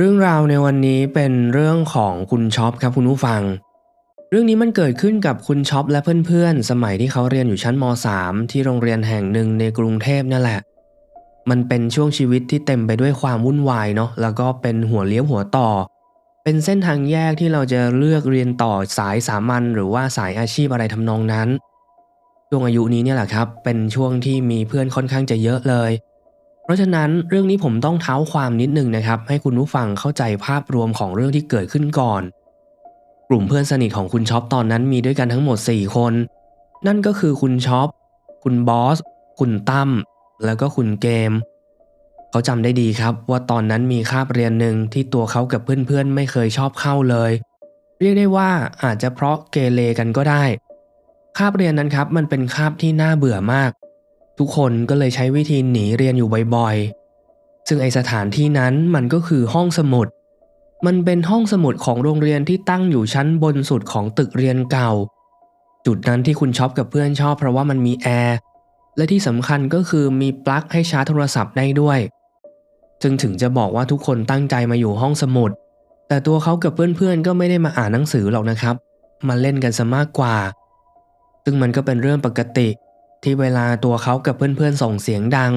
เรื่องราวในวันนี้เป็นเรื่องของคุณช็อปครับคุณผู้ฟัง เรื่องนี้มันเกิดขึ้นกับคุณช็อปและเพื่อนๆ สมัยที่เขาเรียนอยู่ชั้นม .3 ที่โรงเรียนแห่งหนึ่งในกรุงเทพนั่นแหละ มันเป็นช่วงชีวิตที่เต็มไปด้วยความวุ่นวายเนาะแล้วก็เป็นหัวเลี้ยวหัวต่อ เป็นเส้นทางแยกที่เราจะเลือกเรียนต่อสายสามัญหรือว่าสายอาชีพอะไรทำนองนั้นช่วงอายุนี้เนี่ยแหละครับ เป็นช่วงที่มีเพื่อนค่อนข้างจะเยอะเลย เพราะฉะนั้นเรื่องนี้ผมต้องเท้าความนิดนึงนะครับ ให้คุณผู้ฟังเข้าใจภาพรวมของเรื่องที่เกิดขึ้นก่อน กลุ่มเพื่อนสนิทของคุณช็อปตอนนั้นมีด้วยกันทั้งหมด 4 คน นั่นก็คือคุณช็อปคุณบอสคุณตั้มแล้วก็คุณเกม เขาจำได้ดีครับว่าตอนนั้นมีคาบเรียนหนึ่งที่ตัวเขากับเพื่อนๆ ไม่เคยชอบเข้าเลย เรียกได้ว่าอาจจะเพราะเกเรกันก็ได้ คาบเรียนนั้นครับมันเป็นคาบที่น่าเบื่อมาก ทุกคนก็เลยใช้วิธีหนีเรียนอยู่บ่อยๆ ซึ่งไอสถานที่นั้นมันก็คือห้องสมุด มันเป็นห้องสมุดของโรงเรียนที่ตั้งอยู่ชั้นบนสุดของตึกเรียนเก่า จุดนั้นที่คุณช็อปกับเพื่อนชอบเพราะว่ามันมีแอร์ และที่สำคัญก็คือมีปลั๊กให้ชาร์จโทรศัพท์ได้ด้วย จึงถึงจะบอกว่าทุกคนตั้งใจมาอยู่ห้องสมุด แต่ตัวเขากับเพื่อนๆ ก็ไม่ได้มาอ่านหนังสือหรอกนะครับ มาเล่นกันซะมากกว่า ซึ่งมันก็เป็นเรื่องปกติ ที่เวลาตัวเขากับเพื่อนๆส่งเสียงดัง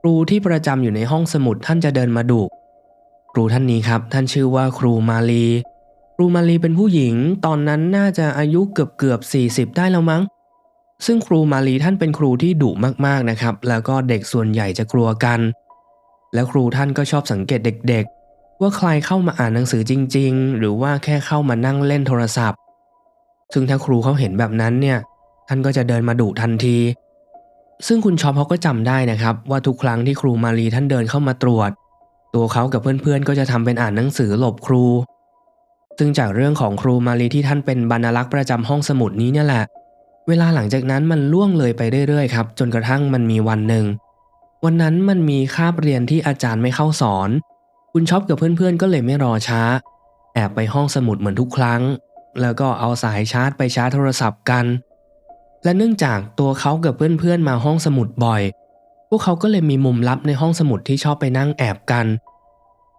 ครูที่ประจำอยู่ในห้องสมุดท่านจะเดินมาดุครูท่านนี้ครับท่านชื่อว่าครูมาลีครูมาลีเป็นผู้หญิง ตอนนั้นน่าจะอายุเกือบเกือบ 40 ได้แล้วมั้ง ซึ่งครูมาลีท่านเป็นครูที่ดุมากๆนะครับ แล้วก็เด็กส่วนใหญ่จะกลัวกัน แล้วครูท่านก็ชอบสังเกตเด็กๆ ว่าใครเข้ามาอ่านหนังสือจริง ๆ หรือว่าแค่เข้ามานั่งเล่นโทรศัพท์ ซึ่งถ้าครูเขาเห็นแบบนั้นเนี่ย ท่านก็จะเดินมาดุทันที ซึ่งคุณช็อปเขาก็จำได้นะครับ ว่าทุกครั้งที่ครูมาลีท่านเดินเข้ามาตรวจ ตัวเขากับเพื่อนๆ ก็จะทำเป็นอ่านหนังสือหลบครู ซึ่งจากเรื่องของครูมาลีที่ท่านเป็นบรรลักษ์ประจำห้องสมุดนี้เนี่ยแหละ เวลาหลังจากนั้นมันล่วงเลยไปเรื่อยๆครับจนกระทั่งมันมีวันหนึ่ง วันนั้นมันมีคาบเรียนที่อาจารย์ไม่เข้าสอน คุณช็อปกับเพื่อนๆ ก็เลยไม่รอช้า แอบไปห้องสมุดเหมือนทุกครั้ง แล้วก็เอาสายชาร์จไปชาร์จโทรศัพท์กัน และเนื่องจากตัวเขากับเพื่อนๆมาห้องสมุดบ่อย พวกเขาก็เลยมีมุมลับในห้องสมุดที่ชอบไปนั่งแอบกัน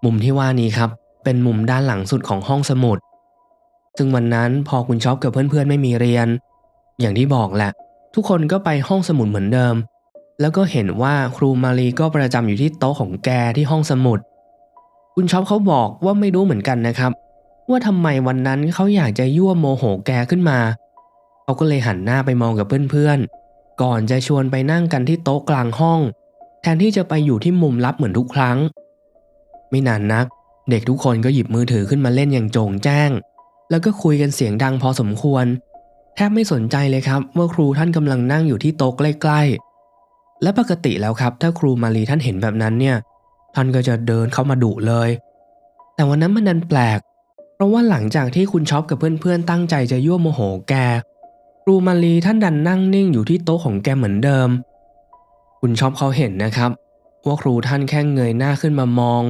มุมที่ว่านี้ครับ เป็นมุมด้านหลังสุดของห้องสมุด ซึ่งวันนั้นพอคุณช็อปกับเพื่อนๆไม่มีเรียน อย่างที่บอกแหละ ทุกคนก็ไปห้องสมุดเหมือนเดิม แล้วก็เห็นว่าครูมารีก็ประจำอยู่ที่โต๊ะของแกที่ห้องสมุด คุณช็อปเขาบอกว่าไม่รู้เหมือนกันนะครับ ว่าทำไมวันนั้นเขาอยากจะยั่วโมโหแกขึ้นมา เขาก็เลยหันหน้าไปมองกับเพื่อนๆ ก่อนจะชวนไปนั่งกันที่โต๊ะกลางห้อง แทนที่จะไปอยู่ที่มุมลับเหมือนทุกครั้ง ไม่นานนัก เด็กทุกคนก็หยิบมือถือขึ้นมาเล่นอย่างโจงแจ้ง แล้วก็คุยกันเสียงดังพอสมควร แทบไม่สนใจเลยครับว่าครูท่านกำลังนั่งอยู่ที่โต๊ะใกล้ๆ และปกติแล้วครับถ้าครูมารีท่านเห็นแบบนั้นเนี่ย ท่านก็จะเดินเข้ามาดุเลย แต่วันนั้นมันดันแปลก เพราะว่าหลังจากที่คุณช็อปกับเพื่อนๆตั้งใจจะยั่วโมโหแก ครูมารีท่านดันนั่งนิ่งอยู่ที่โต๊ะของแกเหมือนเดิม คุณช็อปเขาเห็นนะครับว่าครูท่านแค่เงยหน้าขึ้นมามอง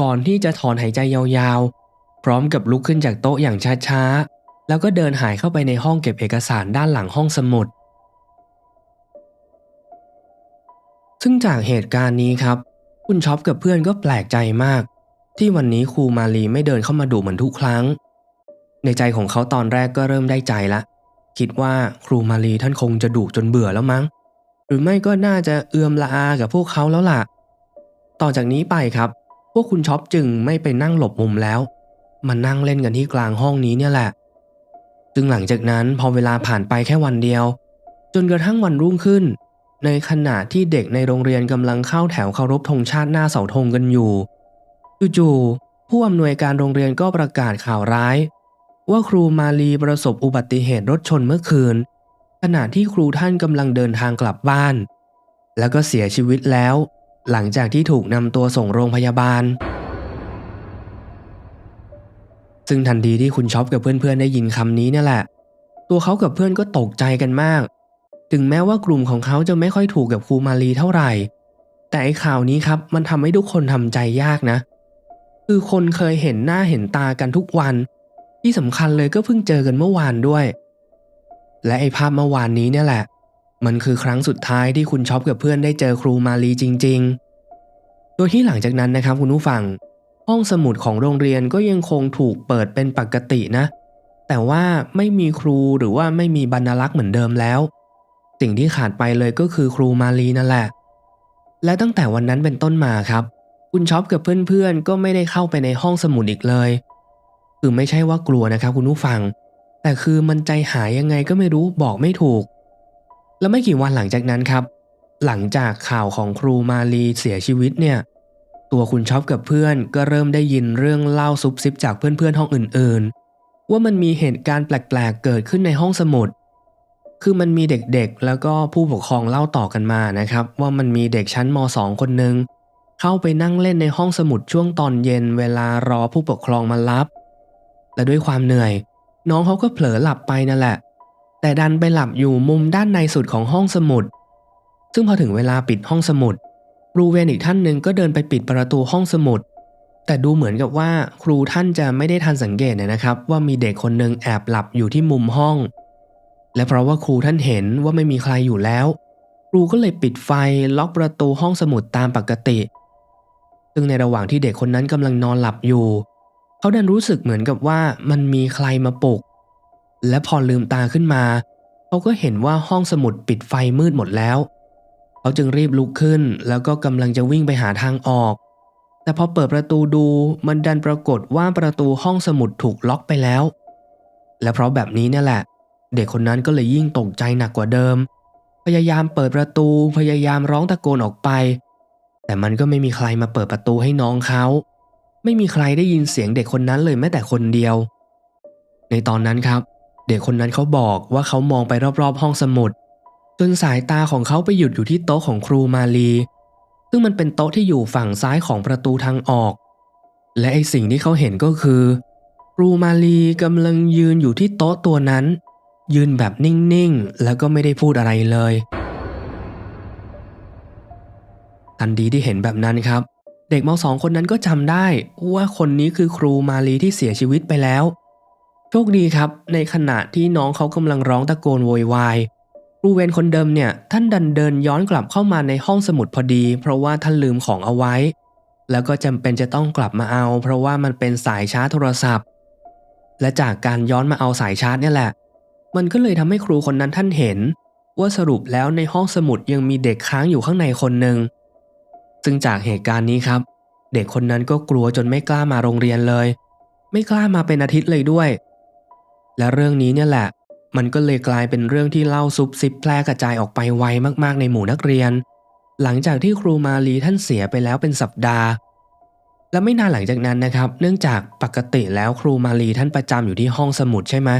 ก่อนที่จะถอนหายใจยาวๆ พร้อมกับลุกขึ้นจากโต๊ะอย่างช้าๆ แล้วก็เดินหายเข้าไปในห้องเก็บเอกสารด้านหลังห้องสมุด ซึ่งจากเหตุการณ์นี้ครับ คุณช็อปกับเพื่อนก็แปลกใจมาก ที่วันนี้ครูมาลีไม่เดินเข้ามาดุเหมือนทุกครั้ง ในใจของเขาตอนแรกก็เริ่มได้ใจละ คิดว่าครูมาลีท่านคงจะดุจนเบื่อแล้วมั้ง หรือไม่ก็น่าจะเอือมละอากับพวกเขาแล้วล่ะ ต่อจากนี้ไปครับ พวกคุณช็อปจึงไม่ไปนั่งหลบมุมแล้วมานั่งเล่นกันที่กลางห้องนี้เนี่ยแหละ ซึ่งหลังจากนั้นพอเวลาผ่านไปแค่วันเดียว จนกระทั่งวันรุ่งขึ้น ในขณะที่เด็กในโรงเรียนกำลังเข้าแถวเคารพธงชาติหน้าเสาธงกันอยู่จู่ๆผู้อำนวยการโรงเรียนก็ประกาศข่าวร้าย ว่าครูมาลีประสบอุบัติเหตุรถชนเมื่อคืน ขณะที่ครูท่านกำลังเดินทางกลับบ้าน แล้วก็เสียชีวิตแล้ว หลังจากที่ถูกนำตัวส่งโรงพยาบาล ซึ่งทันทีที่คุณช็อปกับเพื่อนๆได้ยินคำนี้นี่แหละ ตัวเขากับเพื่อนก็ตกใจกันมาก ถึงแม้ว่ากลุ่มของเขาจะไม่ค่อยถูกกับครูมาลีเท่าไหร่ แต่ไอ้ข่าวนี้ครับมันทำให้ทุกคนทำใจยากนะ คือคนเคยเห็นหน้าเห็นตากันทุกวัน ที่สำคัญเลยก็เพิ่งเจอกันเมื่อวานด้วย และไอ้ภาพเมื่อวานนี้เนี่ยแหละ มันคือครั้งสุดท้ายที่คุณช็อปกับเพื่อนได้เจอครูมาลีจริง ๆ โดยที่หลังจากนั้นนะครับคุณผู้ฟัง ห้องสมุดของโรงเรียนก็ยังคงถูกเปิดเป็นปกตินะ แต่ว่าไม่มีครูหรือว่าไม่มีบรรลักษ์เหมือนเดิมแล้ว สิ่งที่ขาดไปเลยก็คือครูมาลีนั่นแหละ และตั้งแต่วันนั้นเป็นต้นมาครับ คุณช็อปกับเพื่อนๆก็ไม่ได้เข้าไปในห้องสมุดอีกเลย คือไม่ใช่ว่ากลัวนะครับคุณผู้ฟัง แต่คือมันใจหายยังไงก็ไม่รู้บอกไม่ถูก แล้วไม่กี่วันหลังจากนั้นครับ หลังจากข่าวของครูมาลีเสียชีวิตเนี่ย ตัวคุณช็อปกับเพื่อนก็เริ่มได้ยินเรื่องเล่าซุบซิบจากเพื่อนๆห้องอื่นๆ ว่ามันมีเหตุการณ์แปลกๆ เกิดขึ้นในห้องสมุด คือมันมีเด็กๆ แล้วก็ผู้ปกครองเล่าต่อกันมานะครับ ว่ามันมีเด็กชั้นม .2 คนหนึ่งเข้าไปนั่งเล่นในห้องสมุดช่วงตอนเย็นเวลารอผู้ปกครองมารับ และด้วยความเหนื่อย น้องเขาก็เผลอหลับไปนั่นแหละ แต่ดันไปหลับอยู่มุมด้านในสุดของห้องสมุด ซึ่งพอถึงเวลาปิดห้องสมุด ครูเวรอีกท่านหนึ่งก็เดินไปปิดประตูห้องสมุด แต่ดูเหมือนกับว่าครูท่านจะไม่ได้ทันสังเกตนะครับ ว่ามีเด็กคนหนึ่งแอบหลับอยู่ที่มุมห้อง และเพราะว่าครูท่านเห็นว่าไม่มีใครอยู่แล้ว ครูก็เลยปิดไฟล็อกประตูห้องสมุดตามปกติ ซึ่งในระหว่างที่เด็กคนนั้นกำลังนอนหลับอยู่ เขาดันรู้สึกเหมือนกับว่ามันมีใครมาปลุก และพอลืมตาขึ้นมา เขาก็เห็นว่าห้องสมุดปิดไฟมืดหมดแล้ว เขาจึงรีบลุกขึ้น แล้วก็กำลังจะวิ่งไปหาทางออก แต่พอเปิดประตูดูมันดันปรากฏว่าประตูห้องสมุดถูกล็อกไปแล้ว และเพราะแบบนี้นี่แหละ เด็กคนนั้นก็เลยยิ่งตกใจหนักกว่าเดิม พยายามเปิดประตูพยายามร้องตะโกนออกไป แต่มันก็ไม่มีใครมาเปิดประตูให้น้องเขา ไม่มีใครได้ยินเสียงเด็กคนนั้นเลยแม้แต่คนเดียว ในตอนนั้นครับ เด็กคนนั้นเขาบอกว่าเขามองไปรอบๆ ห้องสมุด จนสายตาของเขาไปหยุดอยู่ที่โต๊ะของครูมาลี ซึ่งมันเป็นโต๊ะที่อยู่ฝั่งซ้ายของประตูทางออก และไอสิ่งที่เขาเห็นก็คือ ครูมาลีกำลังยืนอยู่ที่โต๊ะตัวนั้น ยืนแบบนิ่งๆ แล้วก็ไม่ได้พูดอะไรเลยทันทีที่เห็นแบบนั้นครับ เด็กมสองคนนั้นก็จำได้ว่าคนนี้คือครูมาลีที่เสียชีวิตไปแล้ว โชคดีครับ ในขณะที่น้องเขากำลังร้องตะโกนโวยวายครูเวรคนเดิมเนี่ยท่านดันเดินย้อนกลับเข้ามาในห้องสมุดพอดี เพราะว่าท่านลืมของเอาไว้ แล้วก็จำเป็นจะต้องกลับมาเอา เพราะว่ามันเป็นสายชาร์จโทรศัพท์ และจากการย้อนมาเอาสายชาร์จเนี่ยแหละ มันก็เลยทำให้ครูคนนั้นท่านเห็น ว่าสรุปแล้วในห้องสมุดยังมีเด็กค้างอยู่ข้างในคนหนึ่ง ซึ่งจากเหตุการณ์นี้ครับ เด็กคนนั้นก็กลัวจนไม่กล้ามาโรงเรียนเลย ไม่กล้ามาเป็นอาทิตย์เลยด้วย และเรื่องนี้เนี่ยแหละ มันก็เลยกลายเป็นเรื่องที่เล่าซุบซิบแพร่กระจายออกไปไวมากๆในหมู่นักเรียน หลังจากที่ครูมาลีท่านเสียไปแล้วเป็นสัปดาห์ และไม่นานหลังจากนั้นนะครับ เนื่องจากปกติแล้วครูมาลีท่านประจำอยู่ที่ห้องสมุดใช่ไหม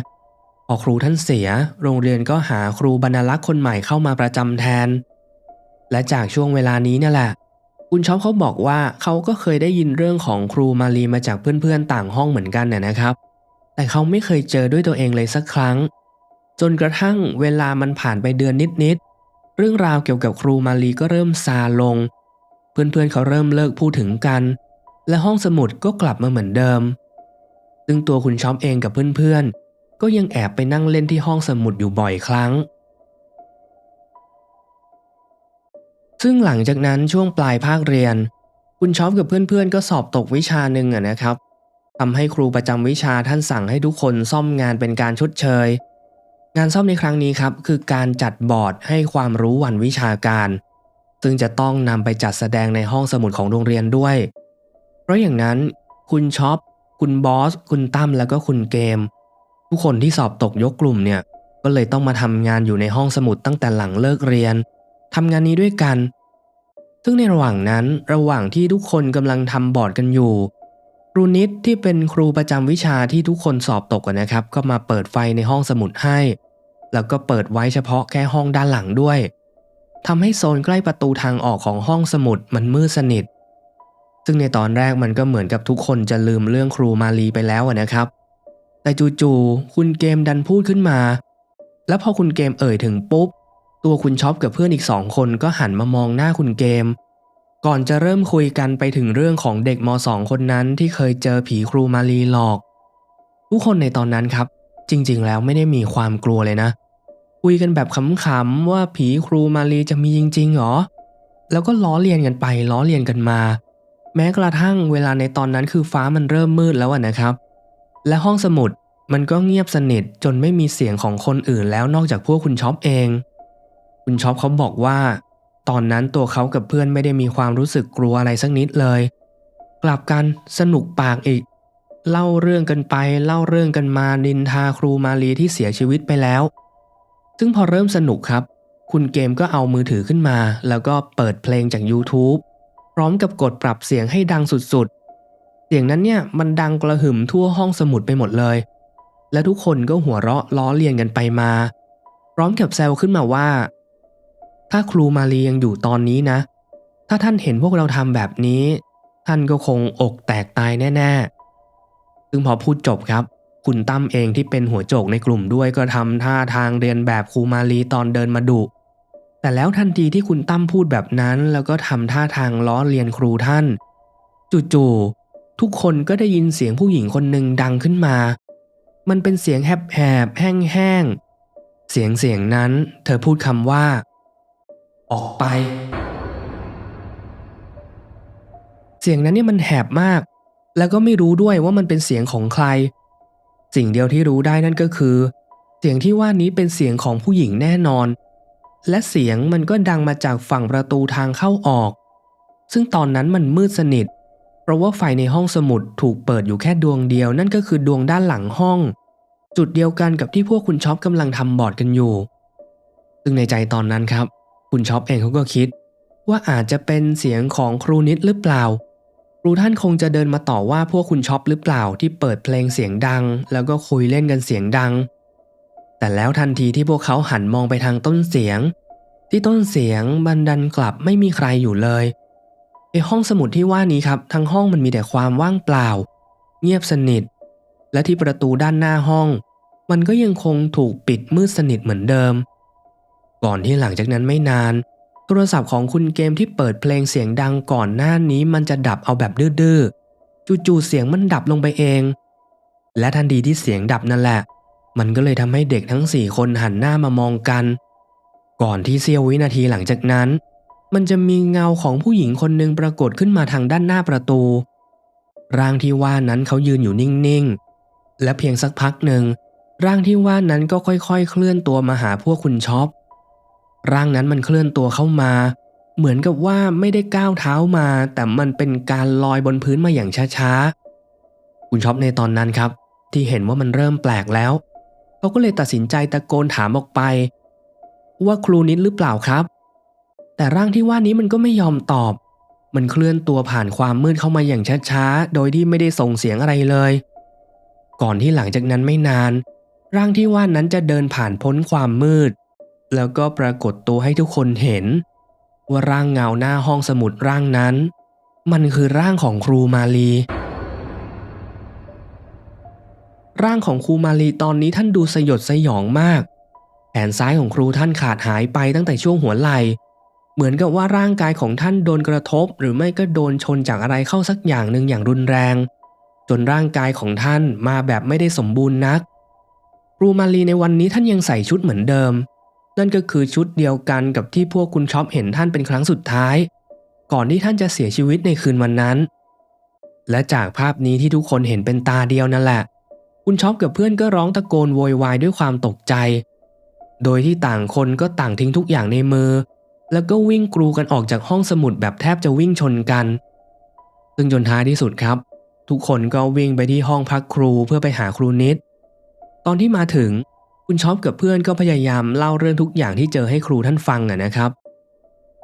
พอครูท่านเสีย โรงเรียนก็หาครูบรรลักษ์คนใหม่เข้ามาประจำแทน และจากช่วงเวลานี้เนี่ยแหละ คุณช็อปเขาบอกว่าเขาก็เคยได้ยินเรื่องของครูมาลีมาจากเพื่อนๆต่างห้องเหมือนกันน่ยนะครับ แต่เขาไม่เคยเจอด้วยตัวเองเลยสักครั้ง จนกระทั่งเวลามันผ่านไปเดือนนิดๆเรื่องราวเกี่ยวกับครูมาลีก็เริ่มซาลง เพื่อนๆเขาเริ่มเลิกพูดถึงกัน และห้องสมุดก็กลับมาเหมือนเดิม ซึ่งตัวคุณช็อปเองกับเพื่อนๆก็ยังแอบไปนั่งเล่นที่ห้องสมุดอยู่บ่อยครั้ง ซึ่งหลังจากนั้นช่วงปลายภาคเรียน คุณช็อปกับเพื่อนๆ ก็สอบตกวิชาหนึ่งอะนะครับทำให้ครูประจำวิชาท่านสั่งให้ทุกคนซ่อมงานเป็นการชดเชย งานซ่อมในครั้งนี้ครับคือการจัดบอร์ดให้ความรู้วันวิชาการ ซึ่งจะต้องนำไปจัดแสดงในห้องสมุดของโรงเรียนด้วย เพราะอย่างนั้น คุณช็อปคุณบอส คุณตั้มแล้วก็คุณเกม ทุกคนที่สอบตกยกกลุ่มเนี่ยก็เลยต้องมาทำงานอยู่ในห้องสมุดตั้งแต่หลังเลิกเรียน ทำงานนี้ด้วยกัน ซึ่งในระหว่างนั้นระหว่างที่ทุกคนกำลังทำบอร์ดกันอยู่ครูนิดที่เป็นครูประจำวิชาที่ทุกคนสอบตกกันนะครับ ก็มาเปิดไฟในห้องสมุดให้ แล้วก็เปิดไว้เฉพาะแค่ห้องด้านหลังด้วยทำให้โซนใกล้ประตูทางออกของห้องสมุดมันมืดสนิท ซึ่งในตอนแรกมันก็เหมือนกับทุกคนจะลืมเรื่องครูมาลีไปแล้วนะครับ แต่จู่ๆคุณเกมดันพูดขึ้นมา แล้วพอคุณเกมเอ่ยถึงปุ๊บ ตัวคุณช็อปกับเพื่อนอีกสองคนก็หันมามองหน้าคุณเกม ก่อนจะเริ่มคุยกันไปถึงเรื่องของเด็กมสองคนนั้นที่เคยเจอผีครูมาลีหลอก ทุกคนในตอนนั้นครับ จริงๆ แล้วไม่ได้มีความกลัวเลยนะ คุยกันแบบขำๆว่าผีครูมาลีจะมีจริงๆหรอ แล้วก็ล้อเลียนกันไปล้อเลียนกันมา แม้กระทั่งเวลาในตอนนั้นคือฟ้ามันเริ่มมืดแล้วนะครับ และห้องสมุดมันก็เงียบสนิทจนไม่มีเสียงของคนอื่นแล้วนอกจากพวกคุณช็อปเอง คุณช็อปเขาบอกว่า ตอนนั้นตัวเขากับเพื่อนไม่ได้มีความรู้สึกกลัวอะไรสักนิดเลย กลับกันสนุกปากอีก เล่าเรื่องกันไปเล่าเรื่องกันมานินทาครูมาลีที่เสียชีวิตไปแล้ว ซึ่งพอเริ่มสนุกครับ คุณเกมก็เอามือถือขึ้นมา แล้วก็เปิดเพลงจาก YouTube พร้อมกับกดปรับเสียงให้ดังสุดๆ เสียงนั้นเนี่ยมันดังกระหึ่มทั่วห้องสมุดไปหมดเลย และทุกคนก็หัวเราะล้อเลียนกันไปมา พร้อมกับแซวขึ้นมาว่า ถ้าครูมาลียังอยู่ตอนนี้นะ ถ้าท่านเห็นพวกเราทำแบบนี้ ท่านก็คงอกแตกตายแน่ๆ ซึ่งพอพูดจบครับ คุณตั้มเองที่เป็นหัวโจกในกลุ่มด้วยก็ทำท่าทางเรียนแบบครูมาลีตอนเดินมาดุแต่แล้วทันทีที่คุณตั้มพูดแบบนั้น แล้วก็ทำท่าทางล้อเลียนครูท่าน จู่ๆทุกคนก็ได้ยินเสียงผู้หญิงคนหนึ่งดังขึ้นมา มันเป็นเสียงแหบๆแห้งๆเสียงเสียงนั้น เธอพูดคำว่า ออกไป เสียงนั้นเนี่ยมันแหบมาก แล้วก็ไม่รู้ด้วยว่ามันเป็นเสียงของใคร สิ่งเดียวที่รู้ได้นั่นก็คือ เสียงที่ว่านี้เป็นเสียงของผู้หญิงแน่นอน และเสียงมันก็ดังมาจากฝั่งประตูทางเข้าออก ซึ่งตอนนั้นมันมืดสนิท เพราะว่าไฟในห้องสมุดถูกเปิดอยู่แค่ดวงเดียว นั่นก็คือดวงด้านหลังห้อง จุดเดียวกันกับที่พวกคุณช็อปกำลังทำบอร์ดกันอยู่ ซึ่งในใจตอนนั้นครับ คุณช็อปเองเขาก็คิด ว่าอาจจะเป็นเสียงของครูนิดหรือเปล่า ครูท่านคงจะเดินมาต่อว่าพวกคุณช็อปหรือเปล่าที่เปิดเพลงเสียงดัง แล้วก็คุยเล่นกันเสียงดัง แต่แล้วทันทีที่พวกเขาหันมองไปทางต้นเสียง ที่ต้นเสียงบันดันกลับไม่มีใครอยู่เลยในห้องสมุดที่ว่านี้ครับทั้งห้องมันมีแต่ความว่างเปล่า เงียบสนิท และที่ประตูด้านหน้าห้อง มันก็ยังคงถูกปิดมืดสนิทเหมือนเดิม ก่อนที่หลังจากนั้นไม่นาน โทรศัพท์ของคุณเกมที่เปิดเพลงเสียงดังก่อนหน้านี้มันจะดับเอาแบบดื้อๆจู่ๆเสียงมันดับลงไปเอง และทันทีที่เสียงดับนั่นแหละ มันก็เลยทำให้เด็กทั้งสี่คนหันหน้ามามองกัน ก่อนที่เสี้ยววินาทีหลังจากนั้น มันจะมีเงาของผู้หญิงคนหนึ่งปรากฏขึ้นมาทางด้านหน้าประตู ร่างที่ว่านั้นเขายืนอยู่นิ่งๆและเพียงสักพักหนึ่งร่างที่ว่านั้นก็ค่อยๆ เคลื่อนตัวมาหาพวกคุณช็อป ร่างนั้นมันเคลื่อนตัวเข้ามา เหมือนกับว่าไม่ได้ก้าวเท้ามา แต่มันเป็นการลอยบนพื้นมาอย่างช้าๆ คุณช็อปในตอนนั้นครับ ที่เห็นว่ามันเริ่มแปลกแล้วเขาก็เลยตัดสินใจตะโกนถามออกไป ว่าครูนิดหรือเปล่าครับ แต่ร่างที่ว่านี้มันก็ไม่ยอมตอบ มันเคลื่อนตัวผ่านความมืดเข้ามาอย่างช้าๆ โดยที่ไม่ได้ส่งเสียงอะไรเลย ก่อนที่หลังจากนั้นไม่นาน ร่างที่ว่านั้นจะเดินผ่านพ้นความมืด แล้วก็ปรากฏตัวให้ทุกคนเห็น ว่าร่างเงาหน้าห้องสมุดร่างนั้น มันคือร่างของครูมาลี ร่างของครูมาลีตอนนี้ท่านดูสยดสยองมาก แขนซ้ายของครูท่านขาดหายไปตั้งแต่ช่วงหัวไหล่เหมือนกับว่าร่างกายของท่านโดนกระทบ หรือไม่ก็โดนชนจากอะไรเข้าสักอย่างหนึ่งอย่างรุนแรง จนร่างกายของท่านมาแบบไม่ได้สมบูรณ์นักครูมาลีในวันนี้ท่านยังใส่ชุดเหมือนเดิม นั่นก็คือชุดเดียวกันกับที่พวกคุณช็อปเห็นท่านเป็นครั้งสุดท้าย ก่อนที่ท่านจะเสียชีวิตในคืนวันนั้น และจากภาพนี้ที่ทุกคนเห็นเป็นตาเดียวนั่นแหละ คุณช็อปกับเพื่อนก็ร้องตะโกนโวยวายด้วยความตกใจ โดยที่ต่างคนก็ต่างทิ้งทุกอย่างในมือ แล้วก็วิ่งกรูกันออกจากห้องสมุดแบบแทบจะวิ่งชนกัน ซึ่งจนท้ายที่สุดครับ ทุกคนก็วิ่งไปที่ห้องพักครูเพื่อไปหาครูนิด ตอนที่มาถึง คุณช็อปกับเพื่อนก็พยายามเล่าเรื่องทุกอย่างที่เจอให้ครูท่านฟังอะนะครับ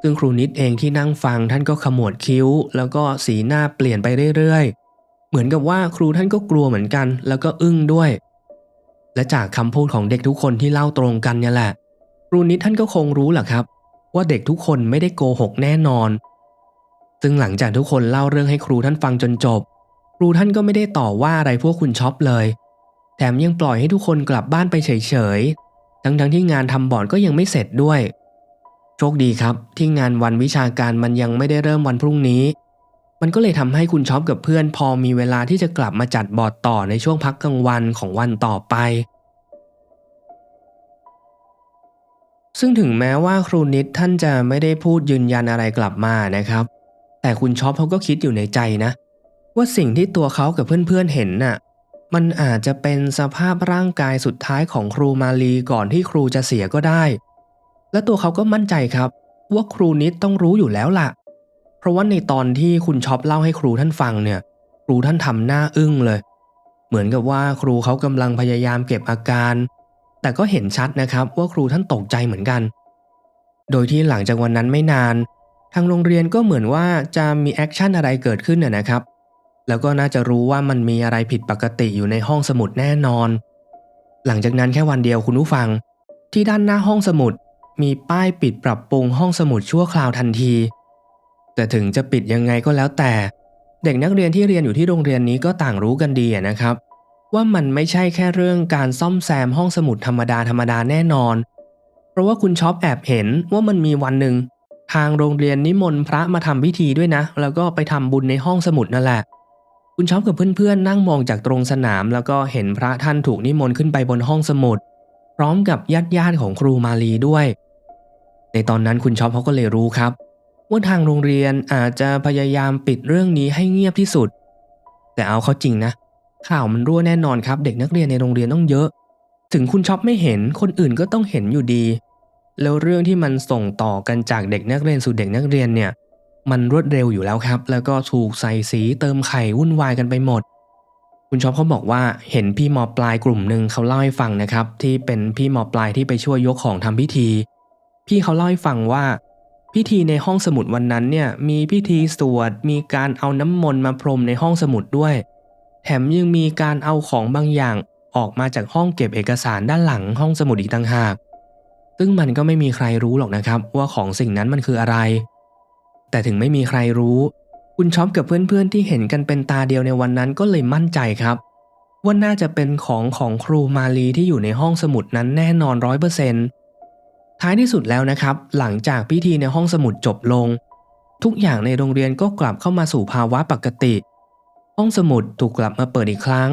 ซึ่งครูนิดเองที่นั่งฟังท่านก็ขมวดคิ้ว แล้วก็สีหน้าเปลี่ยนไปเรื่อยๆ เหมือนกับว่าครูท่านก็กลัวเหมือนกัน แล้วก็อึ้งด้วย และจากคำพูดของเด็กทุกคนที่เล่าตรงกันเนี่ยแหละ ครูนิดท่านก็คงรู้แหละครับ ว่าเด็กทุกคนไม่ได้โกหกแน่นอน ซึ่งหลังจากทุกคนเล่าเรื่องให้ครูท่านฟังจนจบ ครูท่านก็ไม่ได้ต่อว่าอะไรพวกคุณช็อปเลย แถมยังปล่อยให้ทุกคนกลับบ้านไปเฉยๆ ทั้งๆที่งานทำบอร์ดก็ยังไม่เสร็จด้วย โชคดีครับ ที่งานวันวิชาการมันยังไม่ได้เริ่มวันพรุ่งนี้ มันก็เลยทำให้คุณช็อปกับเพื่อนพอมีเวลาที่จะกลับมาจัดบอร์ดต่อในช่วงพักกลางวันของวันต่อไป ซึ่งถึงแม้ว่าครูนิดท่านจะไม่ได้พูดยืนยันอะไรกลับมานะครับ แต่คุณช็อปเขาก็คิดอยู่ในใจนะ ว่าสิ่งที่ตัวเขากับเพื่อนๆเห็นน่ะ มันอาจจะเป็นสภาพร่างกายสุดท้ายของครูมาลีก่อนที่ครูจะเสียก็ได้ และตัวเขาก็มั่นใจครับ ว่าครูนิดต้องรู้อยู่แล้วล่ะ เพราะว่าในตอนที่คุณช็อปเล่าให้ครูท่านฟังเนี่ย ครูท่านทำหน้าอึ้งเลย เหมือนกับว่าครูเขากำลังพยายามเก็บอาการ แต่ก็เห็นชัดนะครับว่าครูท่านตกใจเหมือนกัน โดยที่หลังจากวันนั้นไม่นาน ทางโรงเรียนก็เหมือนว่าจะมีแอคชั่นอะไรเกิดขึ้นน่ะนะครับ แล้วก็น่าจะรู้ว่ามันมีอะไรผิดปกติอยู่ในห้องสมุดแน่นอน หลังจากนั้นแค่วันเดียวคุณผู้ฟัง ที่ด้านหน้าห้องสมุด มีป้ายปิดปรับปรุงห้องสมุดชั่วคราวทันที แต่ถึงจะปิดยังไงก็แล้วแต่ เด็กนักเรียนที่เรียนอยู่ที่โรงเรียนนี้ก็ต่างรู้กันดีนะครับ ว่ามันไม่ใช่แค่เรื่องการซ่อมแซมห้องสมุดธรรมดาธรรมดาแน่นอน เพราะว่าคุณช็อปแอบเห็นว่ามันมีวันหนึ่งทางโรงเรียนนิมนต์พระมาทำพิธีด้วยนะ แล้วก็ไปทำบุญในห้องสมุดนั่นแหละ คุณช็อปกับเพื่อนๆ นั่งมองจากตรงสนาม แล้วก็เห็นพระท่านถูกนิมนต์ขึ้นไปบนห้องสมุด พร้อมกับญาติญาติๆของครูมาลีด้วย ในตอนนั้นคุณช็อปเขาก็เลยรู้ครับ ว่าทางโรงเรียนอาจจะพยายามปิดเรื่องนี้ให้เงียบที่สุด แต่เอาเข้าจริงนะ ข่าวมันรั่วแน่นอนครับ เด็กนักเรียนในโรงเรียนต้องเยอะ ถึงคุณช็อปไม่เห็นคนอื่นก็ต้องเห็นอยู่ดี แล้วเรื่องที่มันส่งต่อกันจากเด็กนักเรียนสู่เด็กนักเรียนเนี่ย มันรวดเร็วอยู่แล้วครับ แล้วก็ถูกใส่สีเติมไข่วุ่นวายกันไปหมด คุณช็อปเขาบอกว่าเห็นพี่มอปลายกลุ่มหนึ่งเขาเล่าให้ฟังนะครับ ที่เป็นพี่มอปลายที่ไปช่วยยกของทำพิธี พี่เขาเล่าให้ฟังว่า พิธีในห้องสมุดวันนั้นเนี่ยมีพิธีสวดมีการเอาน้ำมนต์มาพรมในห้องสมุดด้วย แถมยังมีการเอาของบางอย่างออกมาจากห้องเก็บเอกสารด้านหลังห้องสมุดอีกต่างหาก ซึ่งมันก็ไม่มีใครรู้หรอกนะครับ ว่าของสิ่งนั้นมันคืออะไร แต่ถึงไม่มีใครรู้ คุณช็อปกับเพื่อนๆที่เห็นกันเป็นตาเดียวในวันนั้นก็เลยมั่นใจครับว่าน่าจะเป็นของของครูมาลีที่อยู่ในห้องสมุดนั้นแน่นอนร้อยเปอร์เซ็นต์ท้ายที่สุดแล้วนะครับ หลังจากพิธีในห้องสมุดจบลง ทุกอย่างในโรงเรียนก็กลับเข้ามาสู่ภาวะปกติ ห้องสมุดถูกกลับมาเปิดอีกครั้ง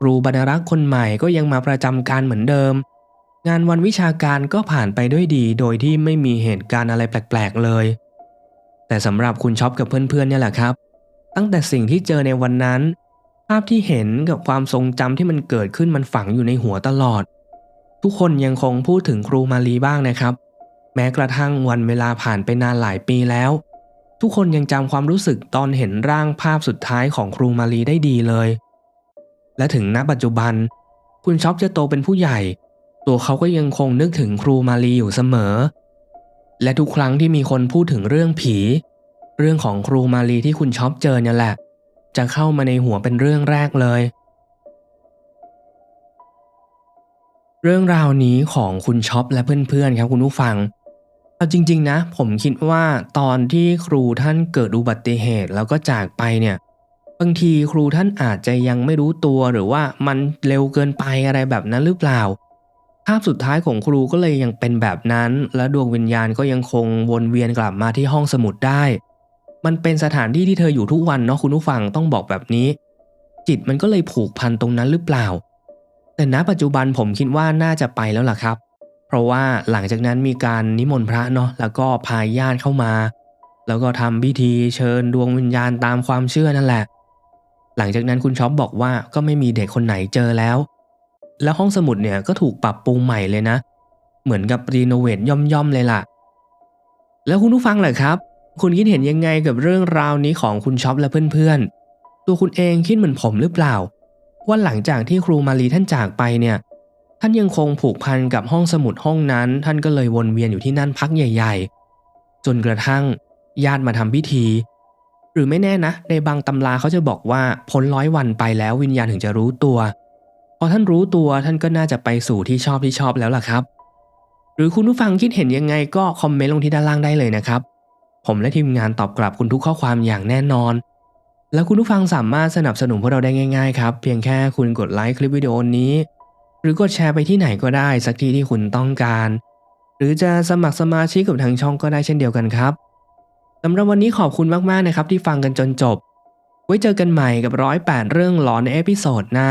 ครูบรรณรักษ์คนใหม่ก็ยังมาประจำการเหมือนเดิม งานวันวิชาการก็ผ่านไปด้วยดี โดยที่ไม่มีเหตุการณ์อะไรแปลกๆเลย แต่สำหรับคุณช็อปกับเพื่อนๆเนี่ยแหละครับ ตั้งแต่สิ่งที่เจอในวันนั้น ภาพที่เห็นกับความทรงจำที่มันเกิดขึ้นมันฝังอยู่ในหัวตลอด ทุกคนยังคงพูดถึงครูมาลีบ้างนะครับ แม้กระทั่งวันเวลาผ่านไปนานหลายปีแล้ว ทุกคนยังจำความรู้สึกตอนเห็นร่างภาพสุดท้ายของครูมาลีได้ดีเลย และถึงณปัจจุบัน คุณช็อปจะโตเป็นผู้ใหญ่ ตัวเขาก็ยังคงนึกถึงครูมาลีอยู่เสมอ และทุกครั้งที่มีคนพูดถึงเรื่องผี เรื่องของครูมาลีที่คุณช็อปเจอเนี่ยแหละ จะเข้ามาในหัวเป็นเรื่องแรกเลย เรื่องราวนี้ของคุณช็อปและเพื่อนๆครับคุณผู้ฟังเอาจริงๆนะ ผมคิดว่าตอนที่ครูท่านเกิดอุบัติเหตุแล้วก็จากไปเนี่ยบางทีครูท่านอาจจะยังไม่รู้ตัวหรือว่ามันเร็วเกินไปอะไรแบบนั้นหรือเปล่าาพสุดท้ายของครูก็เลยยังเป็นแบบนั้น และดวงวิญญาณก็ยังคงวนเวียนกลับมาที่ห้องสมุดได้ มันเป็นสถานที่ที่เธออยู่ทุกวันเนาะคุณผู้ฟังต้องบอกแบบนี้ จิตมันก็เลยผูกพันตรงนั้นหรือเปล่า แต่ณปัจจุบันผมคิดว่าน่าจะไปแล้วล่ะครับ เพราะว่าหลังจากนั้นมีการนิมนต์พระเนาะแล้วก็พาญาติเข้ามา แล้วก็ทำพิธีเชิญดวงวิญญาณตามความเชื่อนั่นแหละ หลังจากนั้นคุณช็อปบอกว่าก็ไม่มีเด็กคนไหนเจอแล้ว แล้วห้องสมุดเนี่ยก็ถูกปรับปรุงใหม่เลยนะ เหมือนกับรีโนเวทย่อมๆเลยล่ะ แล้วคุณผู้ฟังเล่ะครับ คุณคิดเห็นยังไงกับเรื่องราวนี้ของคุณช็อปและเพื่อนๆ ตัวคุณเองคิดเหมือนผมหรือเปล่า ว่าหลังจากที่ครูมารีท่านจากไปเนี่ย ท่านยังคงผูกพันกับห้องสมุดห้องนั้น ท่านก็เลยวนเวียนอยู่ที่นั่นพักใหญ่ ๆ จนกระทั่งญาติมาทำพิธี หรือไม่แน่นะ ในบางตำราเขาจะบอกว่าพ้นร้อยวันไปแล้ววิญญาณถึงจะรู้ตัว พอท่านรู้ตัวท่านก็น่าจะไปสู่ที่ชอบที่ชอบแล้วล่ะครับ หรือคุณผู้ฟังคิดเห็นยังไงก็คอมเมนต์ลงที่ด้านล่างได้เลยนะครับ ผมและทีมงานตอบกลับคุณทุกข้อความอย่างแน่นอน แล้วคุณผู้ฟังสามารถสนับสนุนพวกเราได้ง่าย ๆ ครับ เพียงแค่คุณกดไลค์คลิปวิดีโอนี้ หรือกดแชร์ไปที่ไหนก็ได้สักที่ที่คุณต้องการ หรือจะสมัครสมาชิกกับทางช่องก็ได้เช่นเดียวกันครับสำหรับวันนี้ขอบคุณมากๆนะครับที่ฟังกันจนจบ ไว้เจอกันใหม่กับร้อยแปดเรื่องหลอนในเอพิโซดหน้า